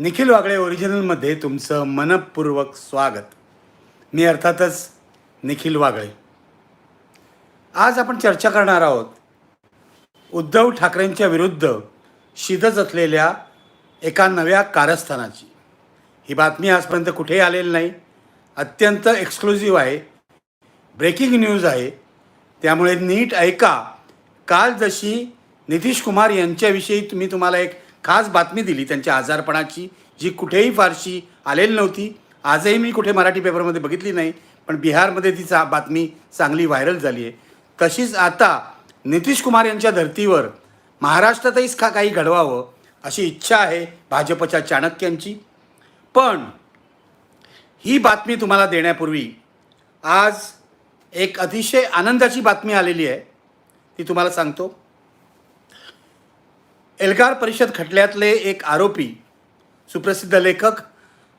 निखिल वागळे ओरिजिनलमध्ये तुमचं मनपूर्वक स्वागत. मी अर्थातच निखिल वागळे. आज आपण चर्चा करणार आहोत उद्धव ठाकरेंच्या विरुद्ध शिदत असलेल्या एका नव्या कारस्थानाची. ही बातमी आजपर्यंत कुठेही आलेली नाही. अत्यंत एक्सक्लुझिव्ह आहे. ब्रेकिंग न्यूज आहे. त्यामुळे नीट ऐका. काल जशी नितीश कुमार यांच्याविषयी तुम्ही तुम्हाला एक खास बातमी दिली त्यांच्या आजारपणाची जी कुठेही फारशी आलेली नव्हती. आजही मी कुठे मराठी पेपरमध्ये बघितली नाही पण बिहारमध्ये ती चा बातमी चांगली व्हायरल झाली आहे. तशीच आता नितीश कुमार यांच्या धर्तीवर महाराष्ट्रातही का काही घडवावं अशी इच्छा आहे भाजपच्या चाणक्यांची. पण ही बातमी तुम्हाला देण्यापूर्वी आज एक अतिशय आनंदाची बातमी आलेली आहे ती तुम्हाला सांगतो. एल्गार परिषद खटल्यातले एक आरोपी सुप्रसिद्ध लेखक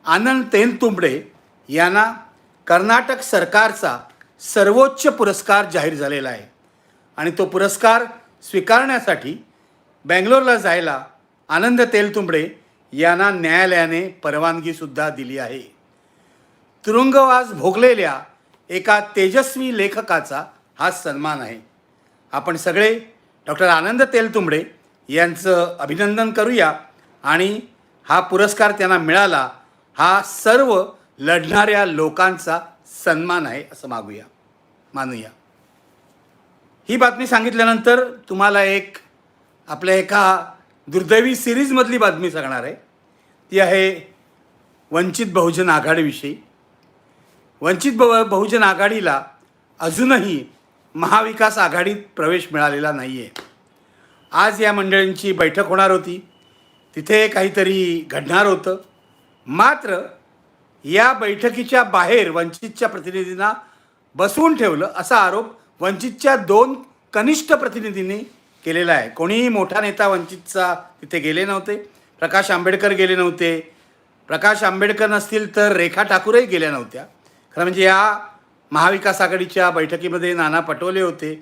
आनंद तेनतुंबडे यांना कर्नाटक सरकारचा सर्वोच्च पुरस्कार जाहीर झालेला आहे आणि तो पुरस्कार स्वीकारण्यासाठी बँगलोरला जायला आनंद तेलतुंबडे यांना न्यायालयाने परवानगीसुद्धा दिली आहे. तुरुंगवास भोगलेल्या एका तेजस्वी लेखकाचा हा सन्मान आहे. आपण सगळे डॉक्टर आनंद तेलतुंबडे यांचं अभिनंदन करूया. आणि हा पुरस्कार त्यांना मिळाला हा सर्व लढणाऱ्या लोकांचा सन्मान आहे असं मागूया मानूया. ही बातमी सांगितल्यानंतर तुम्हाला एक आपल्या एका दुर्दैवी सिरीजमधली बातमी सांगणार आहे. ती आहे वंचित बहुजन आघाडीविषयी. वंचित बहु बहुजन आघाडीला अजूनही महाविकास आघाडीत प्रवेश मिळालेला नाही आहे आज या मंडळींची बैठक होणार होती. तिथे काहीतरी घडणार होतं. मात्र या बैठकीच्या बाहेर वंचितच्या प्रतिनिधींना बसवून ठेवलं असा आरोप वंचितच्या दोन कनिष्ठ प्रतिनिधींनी केलेला आहे. कोणीही मोठा नेता वंचितचा तिथे गेले नव्हते. प्रकाश आंबेडकर गेले नव्हते. प्रकाश आंबेडकर नसतील तर रेखा ठाकूरही गेल्या नव्हत्या. खरं म्हणजे या महाविकास आघाडीच्या बैठकीमध्ये नाना पटोले होते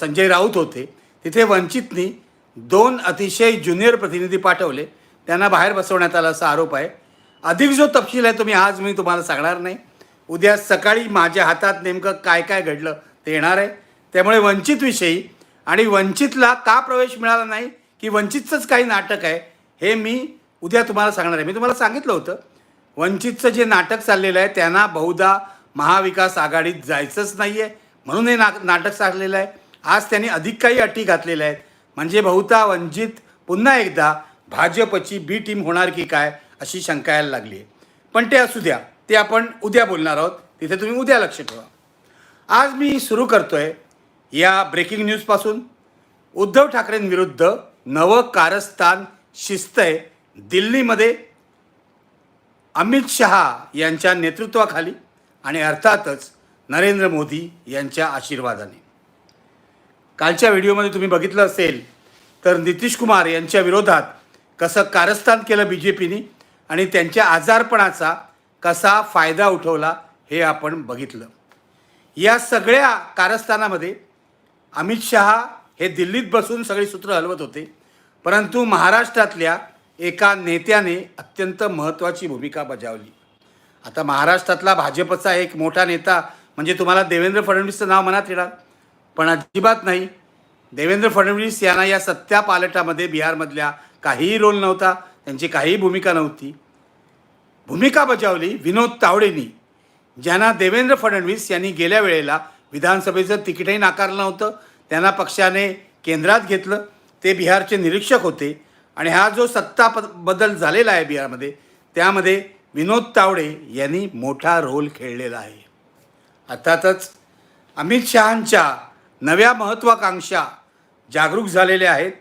संजय राऊत होते. तिथे वंचितनी दोन अतिशय ज्युनियर प्रतिनिधी पाठवले. त्यांना बाहेर बसवण्यात आला असा आरोप आहे. अधिक जो तपशील आहे तुम्ही आज मी तुम्हाला सांगणार नाही. उद्या सकाळी माझ्या हातात नेमकं काय काय घडलं ते येणार आहे. त्यामुळे वंचितविषयी आणि वंचितला का प्रवेश मिळाला नाही की वंचितचंच काही नाटक आहे हे मी उद्या तुम्हाला सांगणार आहे. मी तुम्हाला सांगितलं होतं. वंचितचं जे नाटक चाललेलं आहे त्यांना बहुधा महाविकास आघाडीत जायचंच नाही आहे म्हणून हे ना नाटक चाललेलं आहे. आज त्यांनी अधिक काही अटी घातलेल्या आहेत. म्हणजे बहुता वंचित पुन्हा एकदा भाजपची बी टीम होणार की काय अशी शंका यायला लागली आहे. पण ते असू द्या ते आपण उद्या बोलणार आहोत. तिथे तुम्ही उद्या लक्ष ठेवा. आज मी सुरू करतो आहे या ब्रेकिंग न्यूजपासून उद्धव ठाकरेंविरुद्ध नवं कारस्थान शिस्तय दिल्लीमध्ये. अमित शहा यांच्या नेतृत्वाखाली आणि अर्थातच नरेंद्र मोदी यांच्या आशीर्वादाने. कालच्या व्हिडिओमध्ये तुम्ही बघितलं असेल तर नितीश कुमार यांच्या विरोधात कसं कारस्थान केलं बी जे पीने आणि त्यांच्या आजारपणाचा कसा फायदा उठवला हे आपण बघितलं. या सगळ्या कारस्थानामध्ये अमित शहा हे दिल्लीत बसून सगळी सूत्र हलवत होते परंतु महाराष्ट्रातल्या एका नेत्याने अत्यंत महत्त्वाची भूमिका बजावली. आता महाराष्ट्रातला भाजपचा एक मोठा नेता म्हणजे तुम्हाला देवेंद्र फडणवीसचं नाव मनात येणार. पण अजिबात नाही. देवेंद्र फडणवीस यांना या सत्या पालटामध्ये बिहारमधल्या काहीही रोल नव्हता. त्यांची काहीही भूमिका नव्हती. भूमिका बजावली विनोद तावडेंनी ज्यांना देवेंद्र फडणवीस यांनी गेल्या वेळेला विधानसभेचं तिकीटही नाकारलं नव्हतं. त्यांना पक्षाने केंद्रात घेतलं. ते बिहारचे निरीक्षक होते. आणि हा जो सत्ता बदल झालेला आहे बिहारमध्ये त्यामध्ये विनोद तावडे यांनी मोठा रोल खेळलेला आहे. अर्थातच अमित शहांच्या नव्या महत्त्वाकांक्षा जागरूक झालेल्या आहेत.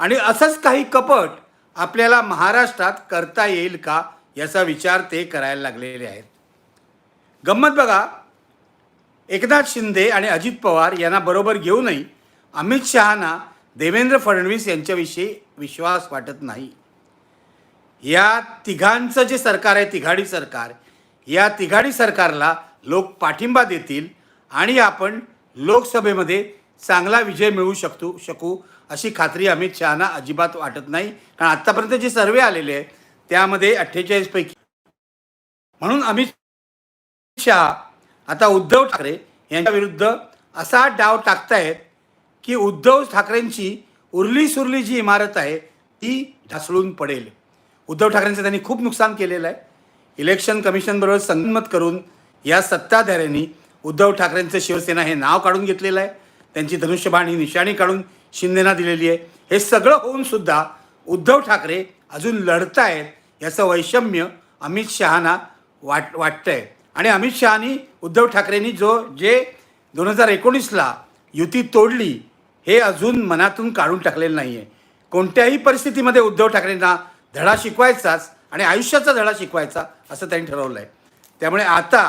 आणि असंच काही कपट आपल्याला महाराष्ट्रात करता येईल का याचा विचार ते करायला लागलेले आहेत. गंमत बघा एकनाथ शिंदे आणि अजित पवार यांना बरोबर घेऊनही अमित शहाना देवेंद्र फडणवीस यांच्याविषयी विश्वास वाटत नाही. या तिघांचं जे सरकार आहे तिघाडी सरकार या तिघाडी सरकारला लोक पाठिंबा देतील आणि आपण लोकसभेमध्ये चांगला विजय मिळू शकतो शकू अशी खात्री अमित शहाना अजिबात वाटत नाही. कारण आत्तापर्यंत जे सर्वे आलेले आहेत त्यामध्ये अठ्ठेचाळीसपैकी म्हणून अमित शहा आता उद्धव ठाकरे यांच्या विरुद्ध असा डाव टाकतायत की उद्धव ठाकरेंची उरली सुरली जी इमारत आहे ती ढासळून पडेल. उद्धव ठाकरेंचं त्यांनी खूप नुकसान केलेलं आहे. इलेक्शन कमिशनबरोबर संगमत करून या सत्ताधाऱ्यांनी उद्धव ठाकरेंचं शिवसेना हे नाव काढून घेतलेलं आहे. त्यांची धनुष्यबाण ही निशाणी काढून शिंदेना दिलेली आहे. हे सगळं होऊन सुद्धा उद्धव ठाकरे अजून लढतायत याचं वैषम्य अमित शहाना वाट वाटतंय. आणि अमित शहानी उद्धव ठाकरेंनी जो जे दोन हजार एकोणीसला युती तोडली हे अजून मनातून काढून टाकलेलं नाही आहे कोणत्याही परिस्थितीमध्ये उद्धव ठाकरेंना धडा शिकवायचाच आणि आयुष्याचा धडा शिकवायचा असं त्यांनी ठरवलं आहे त्यामुळे आता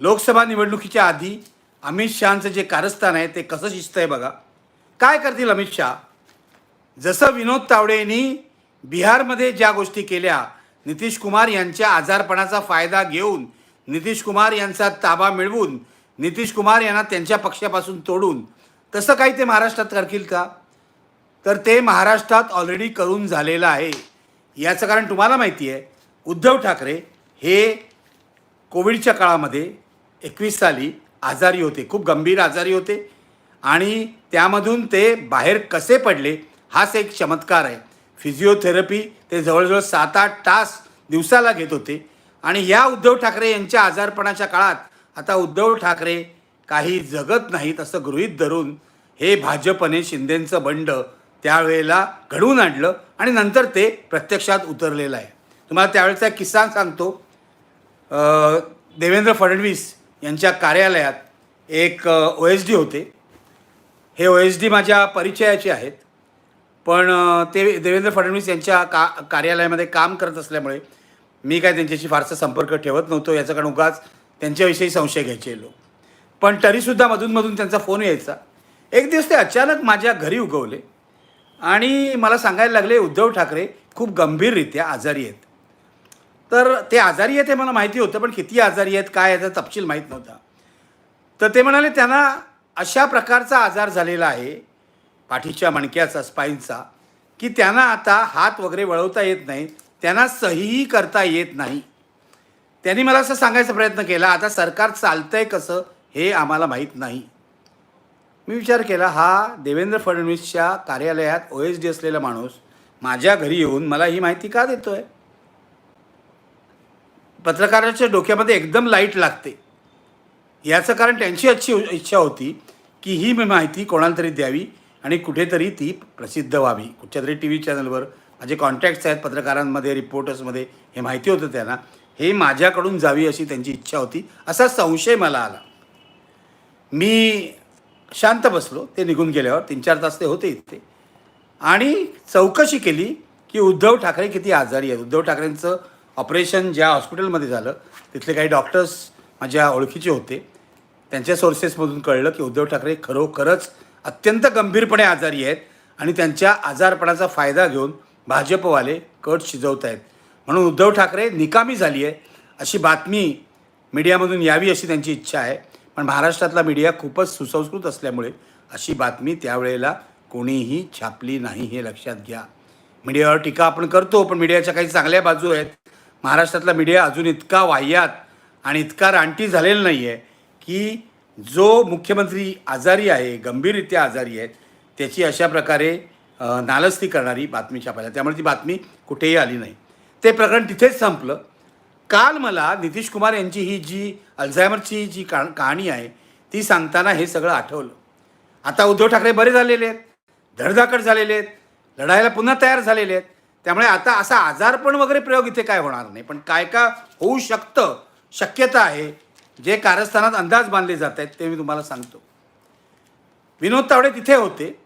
लोकसभा निवडणुकीच्या आधी अमित शहाचं जे कारस्थान आहे ते कसं शिस्त आहे बघा. काय करतील अमित शहा? जसं विनोद तावडेंनी बिहारमध्ये ज्या गोष्टी केल्या नितीश कुमार यांच्या आजारपणाचा फायदा घेऊन नितीश कुमार यांचा ताबा मिळवून नितीश कुमार यांना त्यांच्या पक्षापासून तोडून तसं काही ते महाराष्ट्रात करतील का? तर ते महाराष्ट्रात ऑलरेडी करून झालेलं आहे. याचं कारण तुम्हाला माहिती आहे उद्धव ठाकरे हे कोविडच्या काळामध्ये एकवीस साली आजारी होते खूप गंभीर आजारी होते आणि त्यामधून ते बाहेर कसे पडले हाच एक चमत्कार आहे. फिजिओथेरपी ते जवळजवळ सात आठ तास दिवसाला घेत होते आणि या उद्धव ठाकरे यांच्या आजारपणाच्या काळात आता उद्धव ठाकरे काही जगत नाहीत असं गृहीत धरून हे भाजपने शिंदेंचं बंड त्यावेळेला घडवून आणलं आणि नंतर ते प्रत्यक्षात उतरलेलं आहे. तुम्हाला त्यावेळेचा एक किस्सा सांगतो. देवेंद्र फडणवीस यांच्या कार्यालयात एक ओ एस डी होते. हे ओ एस डी माझ्या परिचयाचे आहेत. पण ते देवेंद्र फडणवीस यांच्या का कार्यालयामध्ये काम करत असल्यामुळे मी काय त्यांच्याशी फारसा संपर्क ठेवत नव्हतो. याचं कारण उगाच त्यांच्याविषयी संशय घ्यायचे लोक. पण तरीसुद्धा मधूनमधून त्यांचा फोन यायचा. एक दिवस ते अचानक माझ्या घरी उगवले. आणि मला सांगायला लागले उद्धव ठाकरे खूप गंभीररित्या आजारी आहेत. तर ते आजारी आहेत हे मला माहिती होतं पण किती आजारी आहेत काय याचा तपशील माहीत नव्हता. तर ते म्हणाले त्यांना अशा प्रकारचा आजार झालेला आहे पाठीच्या मणक्याचा स्पाईनचा की त्यांना आता हात वगैरे वळवता येत नाही त्यांना सहीही करता येत नाही. त्यांनी मला असं सांगायचा प्रयत्न केला आता सरकार चालतंय कसं हे आम्हाला माहीत नाही. मी विचार केला हा देवेंद्र फडणवीसच्या कार्यालयात ओ एस डी असलेला माणूस माझ्या घरी येऊन मला ही माहिती का देतो आहे पत्रकाराच्या डोक्यामध्ये एकदम लाइट लागते. याचं कारण त्यांची अच्छी इच्छा होती की ही मी माहिती कोणाला तरी द्यावी आणि कुठेतरी ती प्रसिद्ध व्हावी. कुठच्या तरी टी व्ही चॅनलवर माझे कॉन्टॅक्ट्स आहेत पत्रकारांमध्ये रिपोर्टर्समध्ये हे माहिती होतं त्यांना. हे माझ्याकडून जावी अशी त्यांची इच्छा होती. असा संशय मला आला. मी शांत बसलो. ते निघून गेल्यावर तीन चार तास ते होते इथे. आणि चौकशी केली की उद्धव ठाकरे किती आजारी आहेत. उद्धव ठाकरेंचं ऑपरेशन ज्या हॉस्पिटलमध्ये झालं तिथले काही डॉक्टर्स माझ्या ओळखीचे होते. त्यांच्या सोर्सेसमधून कळलं की उद्धव ठाकरे खरोखरच अत्यंत गंभीरपणे आजारी आहेत आणि त्यांच्या आजारपणाचा फायदा घेऊन भाजपवाले कट शिजवत आहेत. म्हणून उद्धव ठाकरे निकामी झाली आहे अशी बातमी मीडियामधून यावी अशी त्यांची इच्छा आहे. पण महाराष्ट्रातला मीडिया खूपच सुसंस्कृत असल्यामुळे अशी बातमी त्यावेळेला कोणीही छापली नाही हे लक्षात घ्या. मीडियावर टीका आपण करतो पण मीडियाच्या काही चांगल्या बाजू आहेत. महाराष्ट्रातला मीडिया अजून इतका वाह्यात आणि इतका रानटी झालेला नाही आहे की जो मुख्यमंत्री आजारी आहे गंभीररित्या आजारी आहेत त्याची अशा प्रकारे नालस्ती करणारी बातमी छापायला. त्यामुळे ती बातमी कुठेही आली नाही. ते प्रकरण तिथेच संपलं. काल मला नितीश कुमार यांची ही जी अल्झायमरची जी का कहाणी आहे ती सांगताना हे सगळं आठवलं. आता उद्धव ठाकरे बरे झालेले आहेत धडधाकट झालेले आहेत लढायला पुन्हा तयार झालेले आहेत. त्यामुळे आता असा आजारपण वगैरे प्रयोग इथे काय होणार नाही. पण काय का होऊ शकतं शक्यता आहे. जे कारस्थानात अंदाज बांधले जात आहेत ते मी तुम्हाला सांगतो. विनोद तावडे तिथे होते.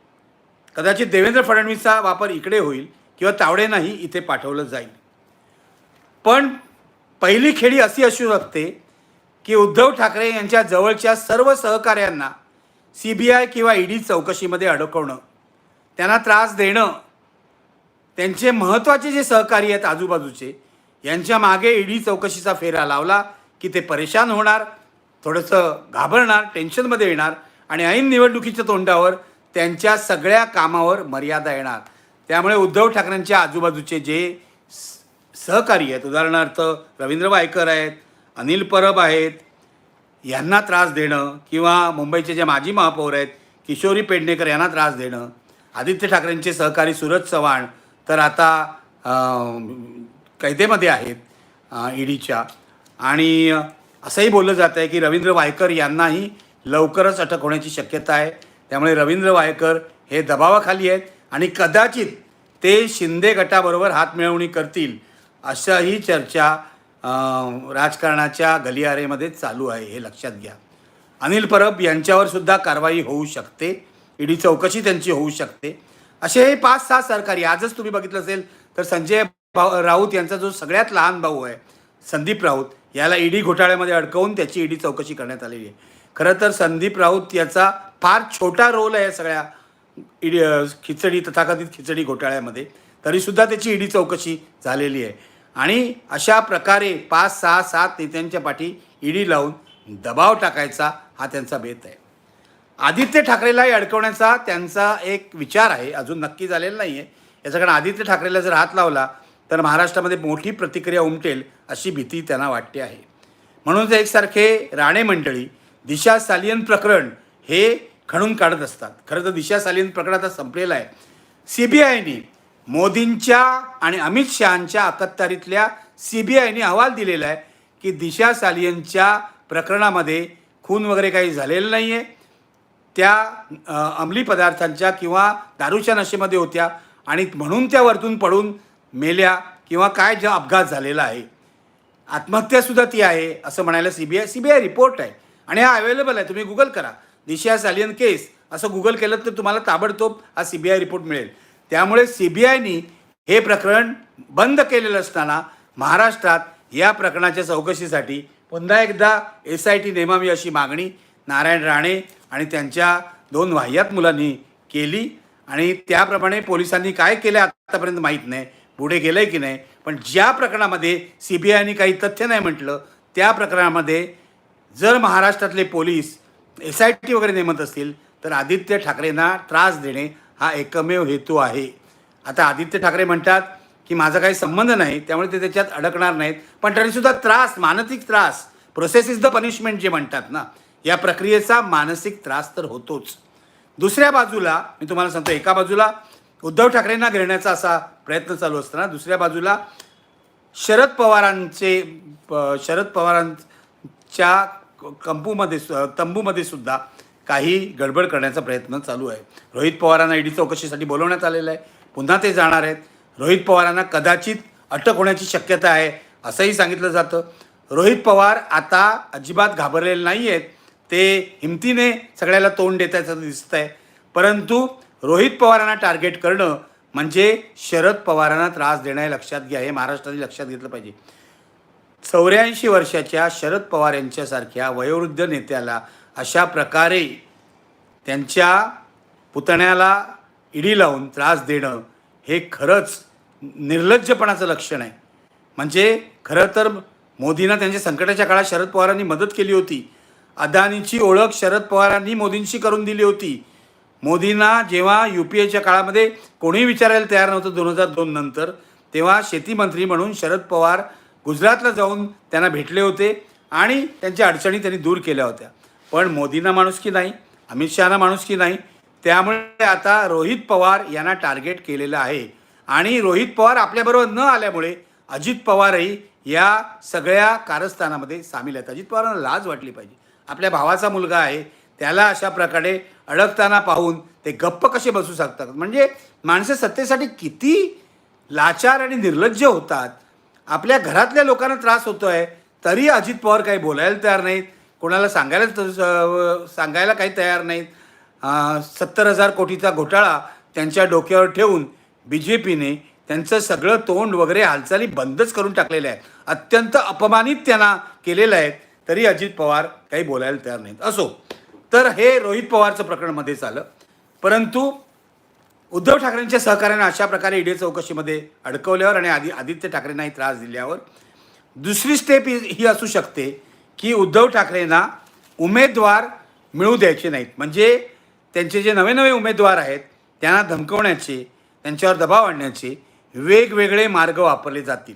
कदाचित देवेंद्र फडणवीसचा वापर इकडे होईल किंवा तावडेंनाही इथे पाठवलं जाईल. पण पहिली खेळी अशी असू शकते की उद्धव ठाकरे यांच्या जवळच्या सर्व सहकाऱ्यांना सी बी आय किंवा ईडी चौकशीमध्ये अडकवणं त्यांना त्रास देणं त्यांचे महत्त्वाचे जे सहकारी आहेत आजूबाजूचे यांच्या मागे ईडी चौकशीचा फेरा लावला की ते परेशान होणार थोडंसं घाबरणार टेन्शनमध्ये येणार आणि ऐन निवडणुकीच्या तोंडावर त्यांच्या सगळ्या कामावर मर्यादा येणार. त्यामुळे उद्धव ठाकरेंच्या आजूबाजूचे जे सहकारी आहेत उदाहरणार्थ रवींद्र वायकर आहेत अनिल परब आहेत यांना त्रास देणं किंवा मुंबईचे जे माजी महापौर आहेत किशोरी पेडणेकर यांना त्रास देणं आदित्य ठाकरेंचे सहकारी सूरज चव्हाण तर आता कैदेमध्ये आहेत ईडीच्या. आणि असंही बोललं जात आहे की रवींद्र वायकर यांनाही लवकरच अटक होण्याची शक्यता आहे. त्यामुळे रवींद्र वायकर हे दबावाखाली आहेत आणि कदाचित ते शिंदे गटाबरोबर हातमिळवणी करतील अशाही चर्चा राजकारणाच्या गलियारेमध्ये चालू आहे हे लक्षात घ्या. अनिल परब यांच्यावर सुद्धा कारवाई होऊ शकते. ईडी चौकशी त्यांची होऊ शकते. असे हे पाच सहा सरकारी आजच तुम्ही बघितलं असेल तर संजय राऊत यांचा जो सगळ्यात लहान भाऊ आहे संदीप राऊत याला ईडी घोटाळ्यामध्ये अडकवून त्याची ईडी चौकशी करण्यात आलेली आहे. खरं तर संदीप राऊत याचा फार छोटा रोल आहे सगळ्या ईडी खिचडी तथाकथित खिचडी घोटाळ्यामध्ये तरीसुद्धा त्याची ईडी चौकशी झालेली आहे. आणि अशा प्रकारे पाच सहा सात नेत्यांच्या पाठी ईडी लावून दबाव टाकायचा हा त्यांचा बेत आहे. आदित्य ठाकरेलाही अडकवण्याचा त्यांचा एक विचार आहे अजून नक्की झालेला नाही आहे याचं कारण आदित्य ठाकरेला जर हात लावला तर महाराष्ट्रामध्ये मोठी प्रतिक्रिया उमटेल अशी भीती त्यांना वाटते आहे. म्हणूनच एकसारखे राणे मंडळी दिशा सालियन प्रकरण हे खणून काढत असतात. खरं तर दिशा सालियन प्रकरण आता संपलेलं आहे. सी बी आयने मोदींच्या आणि अमित शहांच्या अखत्यारीतल्या सी बी आयने अहवाल दिलेला आहे की दिशा सालियनच्या प्रकरणामध्ये खून वगैरे काही झालेलं नाही आहे त्या अंमली पदार्थांच्या किंवा दारूच्या नशेमध्ये होत्या आणि म्हणून त्या वरतून पडून मेल्या किंवा काय ज्या अपघात झालेला आहे. आत्महत्यासुद्धा ती आहे असं म्हणायला C B I C B I report आहे. आणि हा अवेलेबल आहे तुम्ही गुगल करा. दिशा सॅलियन केस असं गुगल केलं तर तुम्हाला ताबडतोब हा सी बी आय रिपोर्ट मिळेल. त्यामुळे सी बी आयनी हे प्रकरण बंद केलेलं असताना महाराष्ट्रात या प्रकरणाच्या चौकशीसाठी पुन्हा एकदा एस आय टी नेमावी अशी मागणी नारायण राणे आणि त्यांच्या दोन वाह्यात मुलांनी केली. आणि त्याप्रमाणे पोलिसांनी काय केलं आतापर्यंत माहीत नाही. पुढे गेलं आहे की नाही. पण ज्या प्रकरणामध्ये सी बी आयनी काही तथ्य नाही म्हटलं त्या प्रकरणामध्ये जर महाराष्ट्रातले पोलीस एस आय टी वगैरे नेमत असतील तर आदित्य ठाकरेंना त्रास देणे हा एकमेव हेतू आहे. आता आदित्य ठाकरे म्हणतात की माझा काही संबंध नाही त्यामुळे ते त्याच्यात अडकणार नाहीत. पण तरीसुद्धा त्रास मानसिक त्रास प्रोसेस इज द पनिशमेंट जे म्हणतात ना या प्रक्रियेचा मानसिक त्रास तर होतोच. दुसऱ्या बाजूला मी तुम्हाला सांगतो एका बाजूला उद्धव ठाकरेंना घेण्याचा असा प्रयत्न चालू असताना दुसऱ्या बाजूला शरद पवारांचे प- शरद पवारांच्या कंपूमध्ये सु- तंबूमध्ये सुद्धा काही गडबड करण्याचा प्रयत्न चालू आहे. रोहित पवारांना ईडी चौकशीसाठी बोलवण्यात आलेलं आहे. पुन्हा ते जाणार आहेत. रोहित पवारांना कदाचित अटक होण्याची शक्यता आहे असंही सांगितलं जातं. रोहित पवार आता अजिबात घाबरलेले नाही आहेत ते हिमतीने सगळ्याला तोंड देतायचं दिसत आहे परंतु रोहित पवारांना टार्गेट करणं म्हणजे शरद पवारांना त्रास देणं हे लक्षात घ्या. हे महाराष्ट्राने लक्षात घेतलं पाहिजे. चौऱ्याऐंशी वर्षाच्या शरद पवार यांच्यासारख्या वयोवृद्ध नेत्याला अशा प्रकारे त्यांच्या पुतण्याला इडी लावून त्रास देणं हे खरंच निर्लज्जपणाचं लक्षण आहे. म्हणजे खरं तर मोदींना त्यांच्या संकटाच्या काळात शरद पवारांनी मदत केली होती. अदानीची ओळख शरद पवारांनी मोदींशी करून दिली होती. मोदींना जेव्हा यू पी एच्या काळामध्ये कोणीही विचारायला तयार नव्हतं दोन हजार दोन नंतर तेव्हा शेतीमंत्री म्हणून शरद पवार गुजरातला जाऊन त्यांना भेटले होते आणि त्यांच्या अडचणी त्यांनी दूर केल्या होत्या. पण मोदींना माणूस की नाही अमित शहाना माणूस की नाही त्यामुळे आता रोहित पवार यांना टार्गेट केलेलं आहे. आणि रोहित पवार आपल्याबरोबर न आल्यामुळे अजित पवारही या सगळ्या कारस्थानामध्ये सामील आहेत. अजित पवारांना लाज वाटली पाहिजे. आपल्या भावाचा मुलगा आहे त्याला अशा प्रकारे अडकताना पाहून ते गप्प कसे बसू शकतात? म्हणजे माणसं सत्तेसाठी किती लाचार आणि निर्लज्ज होतात. आपल्या घरातल्या लोकांना त्रास होतो आहे तरी अजित पवार काही बोलायला तयार नाहीत. कोणाला सांगायला त- सांगायला काही तयार नाहीत. सत्तर हजार कोटीचा घोटाळा त्यांच्या डोक्यावर ठेवून बी जे पीने त्यांचं सगळं तोंड वगैरे हालचाली बंदच करून टाकलेल्या आहेत. अत्यंत अपमानित त्यांना केलेलं आहे तरी अजित पवार काही बोलायला तयार नाहीत. असो तर हे रोहित पवारचं प्रकरणमध्येच आलं परंतु उद्धव ठाकरेंच्या सहकार्याने अशा प्रकारे ईडी चौकशीमध्ये अडकवल्यावर आणि आदि आदित्य ठाकरेंनाही त्रास दिल्यावर दुसरी स्टेप ही ही असू शकते की उद्धव ठाकरेंना उमेदवार मिळू द्यायचे नाहीत. म्हणजे त्यांचे जे नवे नवे उमेदवार आहेत त्यांना धमकवण्याचे त्यांच्यावर दबाव आणण्याचे वेगवेगळे मार्ग वापरले जातील.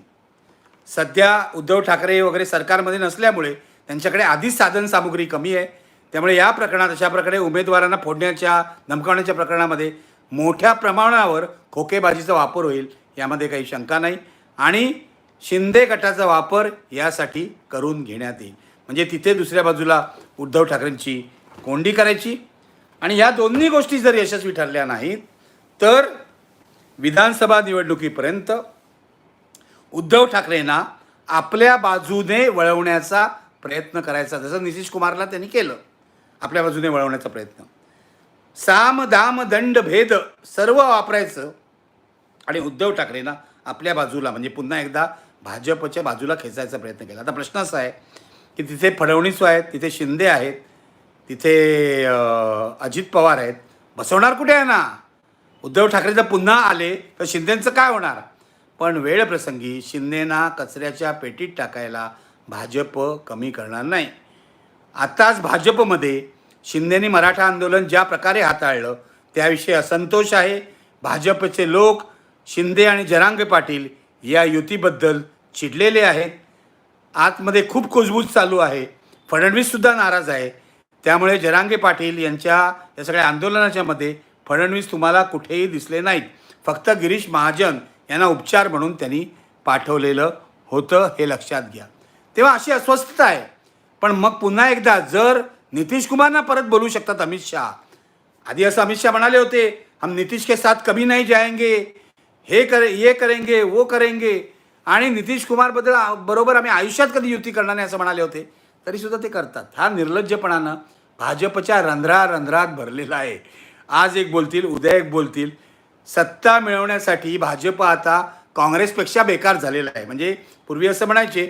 सध्या उद्धव ठाकरे वगैरे सरकारमध्ये नसल्यामुळे त्यांच्याकडे आधीच साधन सामुग्री कमी आहे. त्यामुळे या प्रकरणात अशा प्रकारे उमेदवारांना फोडण्याच्या धमकावण्याच्या प्रकरणामध्ये मोठ्या प्रमाणावर खोकेबाजीचा वापर होईल यामध्ये काही शंका नाही. आणि शिंदे गटाचा वापर यासाठी करून घेण्यात येईल. म्हणजे तिथे दुसऱ्या बाजूला उद्धव ठाकरेंची कोंडी करायची. आणि या दोन्ही गोष्टी जर यशस्वी ठरल्या नाहीत तर विधानसभा निवडणुकीपर्यंत उद्धव ठाकरेंना आपल्या बाजूने वळवण्याचा प्रयत्न करायचा जसं नितीश कुमारला त्यांनी केलं आपल्या बाजूने वळवण्याचा प्रयत्न. साम दाम दंड भेद सर्व वापरायचं आणि उद्धव ठाकरेंना आपल्या बाजूला म्हणजे पुन्हा एकदा भाजपच्या बाजूला खेचायचा प्रयत्न केला. आता प्रश्न असा आहे की तिथे फडणवीस आहेत तिथे शिंदे आहेत तिथे अजित पवार आहेत बसवणार कुठे आहे ना? उद्धव ठाकरे जर पुन्हा आले तर शिंदेंचं काय होणार? पण वेळ प्रसंगी शिंदेना कचऱ्याच्या पेटीत टाकायला भाजप कमी करणार नाही. आताच भाजपमध्ये शिंदेनी मराठा आंदोलन ज्या प्रकारे हाताळलं त्याविषयी असंतोष आहे. भाजपचे लोक शिंदे आणि जरांगे पाटील या युतीबद्दल चिडलेले आहेत. आतमध्ये खूप कुजबूज चालू आहे. फडणवीससुद्धा नाराज आहे. त्यामुळे जरांगे पाटील यांच्या या सगळ्या आंदोलनाच्या मध्ये फडणवीस तुम्हाला कुठेही दिसले नाहीत. फक्त गिरीश महाजन यांना उपचार म्हणून त्यांनी पाठवलेलं होतं हे लक्षात घ्या. तेव्हा अशी अस्वस्थता आहे. पण मग पुन्हा एकदा जर नितीश कुमारना परत बोलू शकतात अमित शहा. आधी असं अमित शहा म्हणाले होते हम नितीश के साथ कभी नाही जायंगे हे करे ये करेंगे वो करेंगे. आणि नितीश कुमारबद्दल बरोबर आम्ही आयुष्यात कधी युती करणार नाही असं म्हणाले होते. तरीसुद्धा ते करतात. हा निर्लज्जपणानं भाजपच्या रंध्रा रंध्रात भरलेला आहे. आज एक बोलतील उद्या एक बोलतील. सत्ता मिळवण्यासाठी भाजप आता काँग्रेसपेक्षा बेकार झालेला आहे. म्हणजे पूर्वी असं म्हणायचे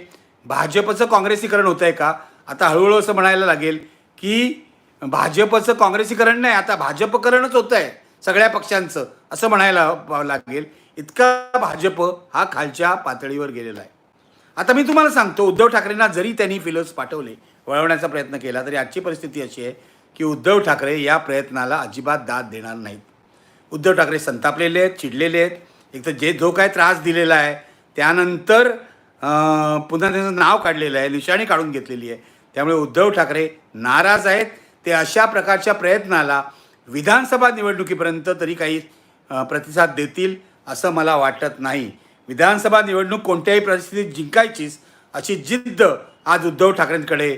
भाजपचं काँग्रेसीकरण होतं आहे का? आता हळूहळू असं म्हणायला लागेल की भाजपचं काँग्रेसीकरण नाही आता भाजपकरणच होतं आहे सगळ्या पक्षांचं असं म्हणायला लागेल. इतका भाजप हा खालच्या पातळीवर गेलेला आहे. आता मी तुम्हाला सांगतो उद्धव ठाकरेंना जरी त्यांनी फिलर्स पाठवले वळवण्याचा प्रयत्न केला तरी आजची परिस्थिती अशी आहे की उद्धव ठाकरे या प्रयत्नाला अजिबात दाद देणार नाहीत. उद्धव ठाकरे संतापलेले आहेत चिडलेले आहेत. एक तर जे जो काय त्रास दिलेला आहे त्यानंतर पुन्हा त्यांचं नाव काढलेलं आहे निशाणी काढून घेतलेली आहे. त्यामुळे उद्धव ठाकरे नाराज आहेत. ते अशा प्रकारच्या प्रयत्नाला विधानसभा निवडणुकीपर्यंत तरी काही प्रतिसाद देतील असं मला वाटत नाही. विधानसभा निवडणूक कोणत्याही परिस्थितीत जिंकायचीच अशी जिद्द आज उद्धव ठाकरेंकडे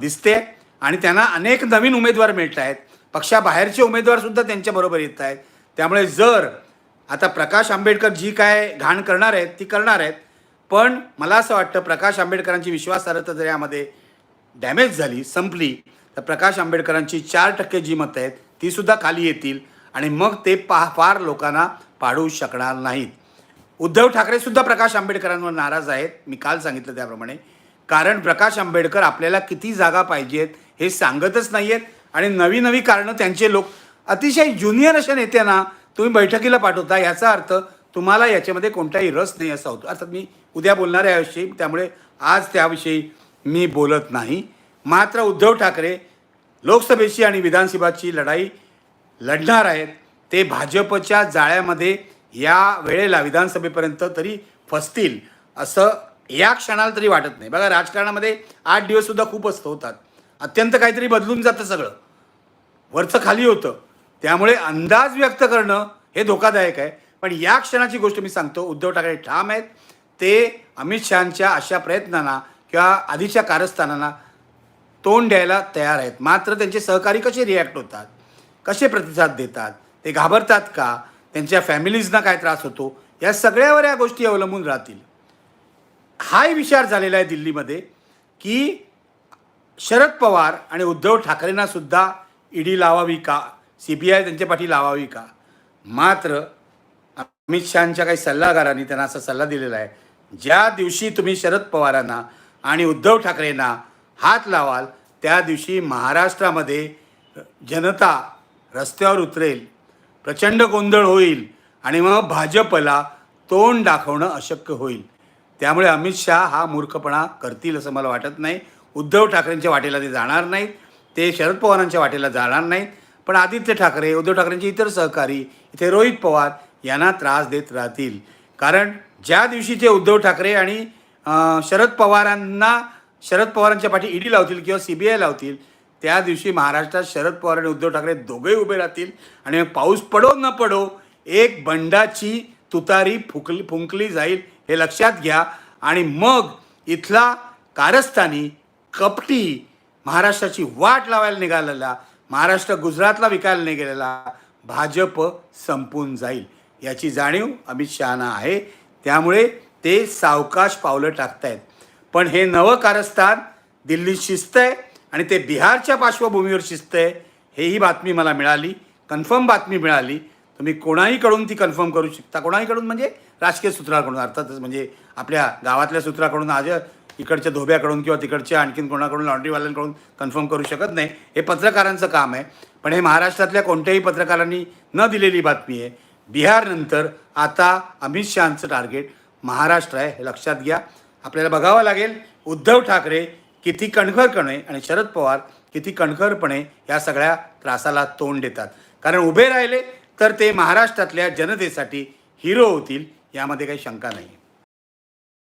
दिसते. आणि त्यांना अनेक नवीन उमेदवार मिळत आहेत. पक्षाबाहेरचे उमेदवारसुद्धा त्यांच्याबरोबर येत आहेत. त्यामुळे जर आता प्रकाश आंबेडकर जी काय घाण करणार आहेत ती करणार आहेत. पण मला असं वाटतं प्रकाश आंबेडकरांची विश्वासार्हता जर यामध्ये डॅमेज झाली संपली तर प्रकाश आंबेडकरांची चार टक्के जी मतं आहेत तीसुद्धा खाली येतील आणि मग ते पा फार लोकांना पाडू शकणार नाहीत. उद्धव ठाकरेसुद्धा प्रकाश आंबेडकरांवर नाराज आहेत मी काल सांगितलं त्याप्रमाणे. कारण प्रकाश आंबेडकर आपल्याला किती जागा पाहिजेत हे सांगतच नाही आहेत आणि नवी नवी कारणं त्यांचे लोक अतिशय ज्युनियर अशा नेत्यांना तुम्ही बैठकीला पाठवता याचा अर्थ तुम्हाला याच्यामध्ये कोणताही रस नाही असा होतो. अर्थात मी उद्या बोलणार आहे याविषयी त्यामुळे आज त्याविषयी मी बोलत नाही. मात्र उद्धव ठाकरे लोकसभेची आणि विधानसभाची लढाई लढणार आहेत. ते भाजपच्या जाळ्यामध्ये या वेळेला विधानसभेपर्यंत तरी फसतील असं या क्षणाला तरी वाटत नाही. बघा राजकारणामध्ये आठ दिवससुद्धा खूप असतं होतात. अत्यंत काहीतरी बदलून जातं सगळं. वरचं खाली होतं. त्यामुळे अंदाज व्यक्त करणं हे धोकादायक आहे. पण या क्षणाची गोष्ट मी सांगतो उद्धव ठाकरे ठाम आहेत. ते अमित शहांच्या अशा प्रयत्नांना किंवा आधीच्या कारस्थानांना तोंड द्यायला तयार आहेत. मात्र त्यांचे सहकारी कसे रिॲक्ट होतात? कसे प्रतिसाद देतात? ते घाबरतात का? त्यांच्या फॅमिलीजना काय त्रास होतो? या सगळ्यावर या गोष्टी अवलंबून राहतील. हाही विचार झालेला आहे दिल्लीमध्ये की शरद पवार आणि उद्धव ठाकरेंनासुद्धा ई ईडी लावावी का? सी बी आय त्यांच्या पाठी लावावी का? मात्र अमित शहांच्या काही सल्लागारांनी त्यांना असा सल्ला दिलेला आहे. ज्या दिवशी तुम्ही शरद पवारांना आणि उद्धव ठाकरेंना हात लावाल त्या दिवशी महाराष्ट्रामध्ये जनता रस्त्यावर उतरेल प्रचंड गोंधळ होईल आणि मग भाजपला तोंड दाखवणं अशक्य होईल. त्यामुळे अमित शहा हा मूर्खपणा करतील असं मला वाटत नाही. उद्धव ठाकरेंच्या वाटेला ते जाणार नाहीत. ते शरद पवारांच्या वाटेला जाणार नाहीत. पण आदित्य ठाकरे उद्धव ठाकरेंचे इतर सहकारी इथे रोहित पवार यांना त्रास देत राहतील. कारण ज्या दिवशी ते उद्धव ठाकरे आणि शरद पवारांना शरद पवारांच्या पाठी ईडी लावतील किंवा सी बी आय लावतील त्या दिवशी महाराष्ट्रात शरद पवार आणि उद्धव ठाकरे दोघेही उभे राहतील आणि पाऊस पडो न पडो एक बंडाची तुतारी फुकली फुंकली जाईल हे लक्षात घ्या. आणि मग इथला कारस्थानी कपटी महाराष्ट्राची वाट लावायला निघालेला महाराष्ट्र गुजरातला विकायला निघालेला भाजप संपून जाईल. याची जाणीव अमित शहाना आहे. त्यामुळे ते सावकाश पावलं टाकतायत. पण हे नवं कारस्थान दिल्लीत आहे आणि ते बिहारच्या पार्श्वभूमीवर शिस्त आहे हेही बातमी मला मिळाली. कन्फर्म बातमी मिळाली. तुम्ही कोणाहीकडून ती कन्फर्म करू शकता? कोणाहीकडून? म्हणजे राजकीय सूत्राकडून अर्थातच म्हणजे आपल्या गावातल्या सूत्राकडून आज इकडच्या धोब्याकडून किंवा तिकडच्या आणखीन कोणाकडून लॉन्ड्रीवाल्यांकडून कन्फर्म करू शकत नाही. हे पत्रकारांचं काम आहे. पण हे महाराष्ट्रातल्या कोणत्याही पत्रकारांनी न दिलेली बातमी आहे. बिहारनंतर आता अमित शहाचं टार्गेट महाराष्ट्र आहे हे लक्षात घ्या. आपल्याला बघावं लागेल उद्धव ठाकरे किती कणखरपणे आणि शरद पवार किती कणखरपणे या सगळ्या त्रासाला तोंड देतात. कारण उभे राहिले तर ते महाराष्ट्रातल्या जनतेसाठी हिरो होतील यामध्ये काही शंका नाही